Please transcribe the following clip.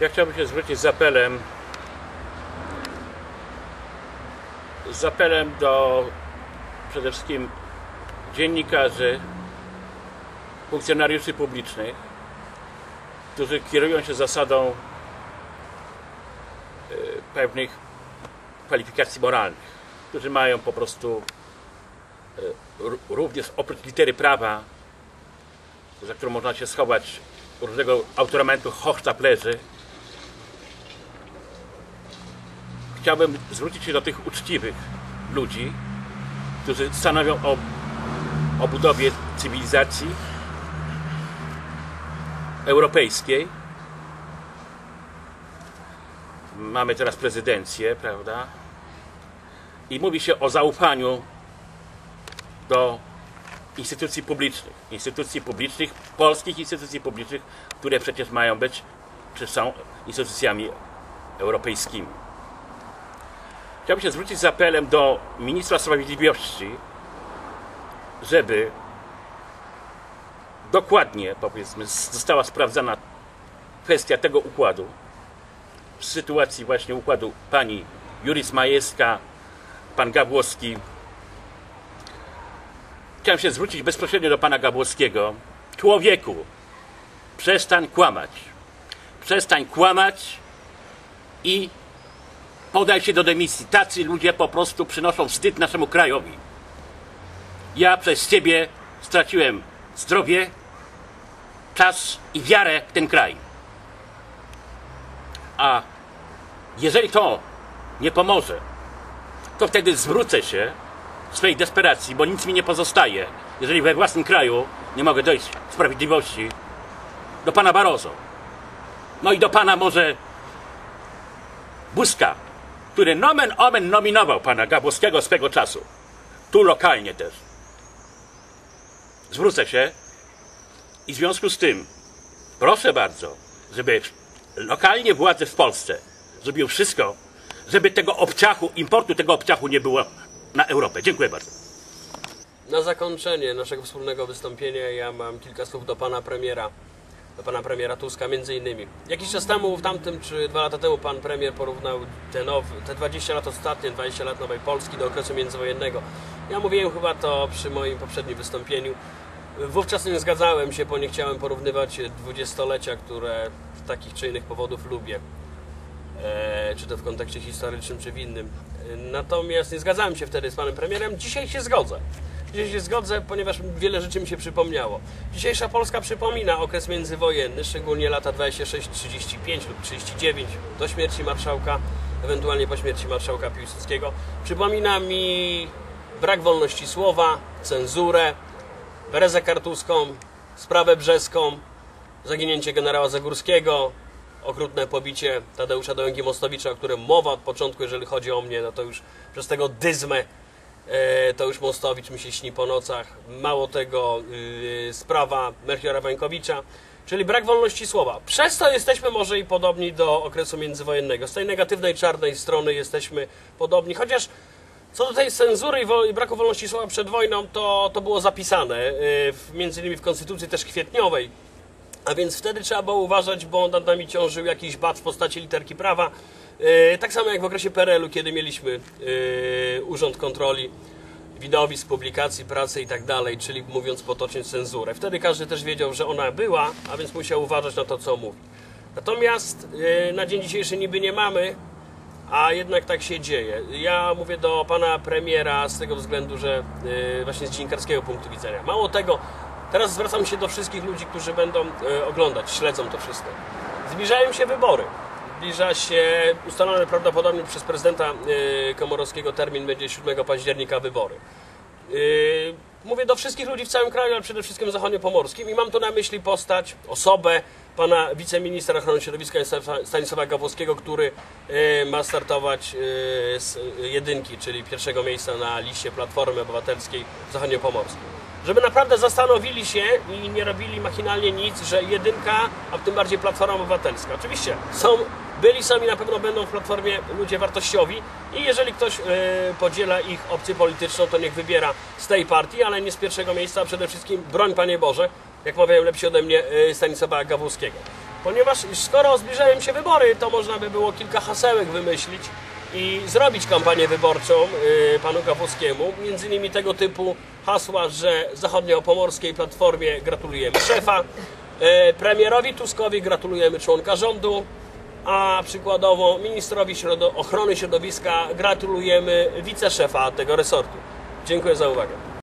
Ja chciałbym się zwrócić z apelem z apelem do przede wszystkim dziennikarzy, funkcjonariuszy publicznych, którzy kierują się zasadą y, pewnych kwalifikacji moralnych, którzy mają po prostu r- również oprócz litery prawa, za którą można się schować różnego autoramentu hochsztaplerzy, chciałbym zwrócić się do tych uczciwych ludzi, którzy stanowią o, o budowie cywilizacji europejskiej. Mamy teraz prezydencję, prawda? I mówi się o zaufaniu do instytucji publicznych. Instytucji publicznych, polskich instytucji publicznych, które przecież mają być, czy są instytucjami europejskimi. Chciałbym się zwrócić z apelem do ministra sprawiedliwości, żeby dokładnie, powiedzmy, została sprawdzona kwestia tego układu. W sytuacji właśnie układu pani Juris Majewska, pan Gabłowski. Chciałem się zwrócić bezpośrednio do pana Gabłowskiego. Człowieku, przestań kłamać. Przestań kłamać i podaj się do dymisji. Tacy ludzie po prostu przynoszą wstyd naszemu krajowi. Ja przez ciebie straciłem zdrowie, czas i wiarę w ten kraj. A jeżeli to nie pomoże, to wtedy zwrócę się w swej desperacji, bo nic mi nie pozostaje, jeżeli we własnym kraju nie mogę dojść sprawiedliwości do pana Barozo. No i do pana może Buzka, który nomen omen nominował pana Gabłowskiego swego czasu. Tu lokalnie też. Zwrócę się i w związku z tym proszę bardzo, żeby lokalnie władze w Polsce zrobiły wszystko, żeby tego obciachu, importu tego obciachu nie było na Europę. Dziękuję bardzo. Na zakończenie naszego wspólnego wystąpienia ja mam kilka słów do pana premiera, do pana premiera Tuska między innymi. Jakiś czas temu, w tamtym czy dwa lata temu pan premier porównał te, nowe, te 20 lat ostatnie, 20 lat Nowej Polski do okresu międzywojennego. Ja mówiłem chyba to przy moim poprzednim wystąpieniu. Wówczas nie zgadzałem się, bo nie chciałem porównywać dwudziestolecia, które z takich czy innych powodów lubię. E, czy to w kontekście historycznym, czy w innym. E, Natomiast nie zgadzałem się wtedy z panem premierem. Dzisiaj się zgodzę. Dzisiaj się zgodzę, ponieważ wiele rzeczy mi się przypomniało. Dzisiejsza Polska przypomina okres międzywojenny, szczególnie lata 26, 35 lub 39 do śmierci marszałka, ewentualnie po śmierci marszałka Piłsudskiego. Przypomina mi brak wolności słowa, cenzurę, Berezę Kartuską, sprawę brzeską, zaginięcie generała Zagórskiego, okrutne pobicie Tadeusza Dołęgi-Mostowicza, o którym mowa od początku, jeżeli chodzi o mnie, no to już przez tego dyzmę to już Mostowicz mi się śni po nocach. Mało tego, yy, sprawa Melchiora Wańkowicza, czyli brak wolności słowa. Przez to jesteśmy może i podobni do okresu międzywojennego. Z tej negatywnej, czarnej strony jesteśmy podobni, chociaż co do tej cenzury i, braku wolności słowa przed wojną, to, to było zapisane, w, między innymi w Konstytucji też kwietniowej, a więc wtedy trzeba było uważać, bo nad nami ciążył jakiś bat w postaci literki prawa. Yy, tak samo jak w okresie PRL-u, kiedy mieliśmy yy, Urząd Kontroli Widowisk, Publikacji, Pracy i tak dalej, czyli mówiąc potocznie cenzurę. Wtedy każdy też wiedział, że ona była, a więc musiał uważać na to, co mówi. Natomiast yy, na dzień dzisiejszy niby nie mamy, a jednak tak się dzieje. Ja mówię do pana premiera z tego względu, że właśnie z dziennikarskiego punktu widzenia. Mało tego, teraz zwracam się do wszystkich ludzi, którzy będą oglądać, śledzą to wszystko. Zbliżają się wybory. Zbliża się ustalony prawdopodobnie przez prezydenta yy, Komorowskiego termin będzie 7 października wybory. Yy, Mówię do wszystkich ludzi w całym kraju, ale przede wszystkim zachodniopomorskim i mam tu na myśli postać, osobę pana wiceministra ochrony środowiska Stanisława- Gawłowskiego, który yy, ma startować z jedynki, czyli pierwszego miejsca na liście Platformy Obywatelskiej w zachodniopomorskim. Żeby naprawdę zastanowili się i nie robili machinalnie nic, że jedynka, a tym bardziej Platforma Obywatelska. Oczywiście są byli sami na pewno będą w Platformie ludzie wartościowi i jeżeli ktoś e, podziela ich opcję polityczną, to niech wybiera z tej partii, ale nie z pierwszego miejsca, a przede wszystkim broń Panie Boże, jak mawiają lepsi ode mnie e, Stanisława Gawłowskiego. Ponieważ skoro zbliżają się wybory, to można by było kilka hasełek wymyślić i zrobić kampanię wyborczą y, panu Gawłowskiemu. Między innymi tego typu hasła, że zachodniopomorskiej Platformie gratulujemy szefa, y, premierowi Tuskowi gratulujemy członka rządu, a przykładowo ministrowi ochrony środowiska gratulujemy wiceszefa tego resortu. Dziękuję za uwagę.